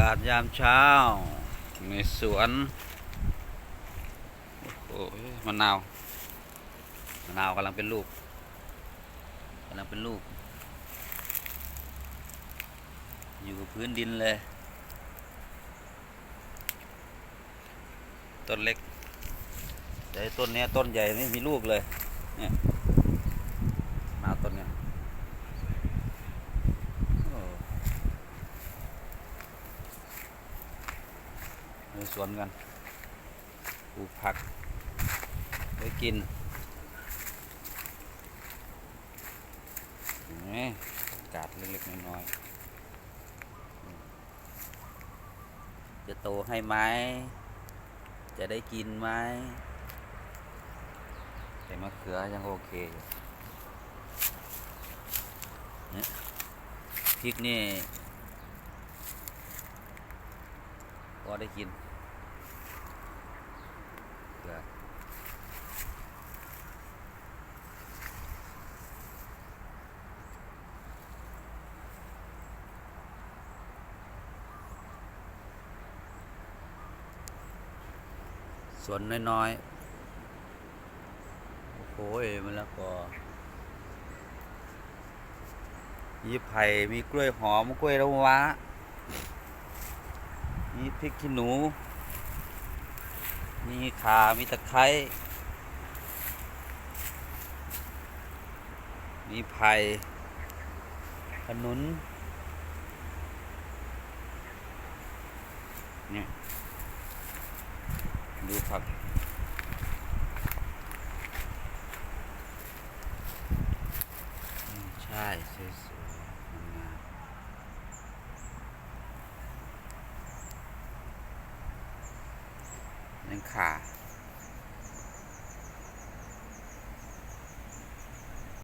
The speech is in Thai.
ากาศยามเช้า ในสวนโอ้โหมะนาวมะนาวกำลังเป็นลูกกำลังเป็นลูก อยู่กับพื้นดินเลย ต้นเล็ก แต่ต้นนี้ต้นใหญ่ไม่มีลูกเลย เนี่ยมาต้นเนี้ยโอ้ ในสวนกันปลูกผักไว้กินเห็นไหมอากาศเล็กๆน้อยๆจะโตให้ไหมจะได้กินไหมแต่มะเขือยังโอเคอยู่เนี่ยพริกนี่พอได้กิน ส่วนน้อยๆ โอ้โหมะละกอมีไผ่มีกล้วยหอมกล้วยละวะมีพริกขี้หนู มีขามีตะไคร้มีไผ่ขนุนเนี่ย ดูผักใช่สวยสวยงามนั่นขา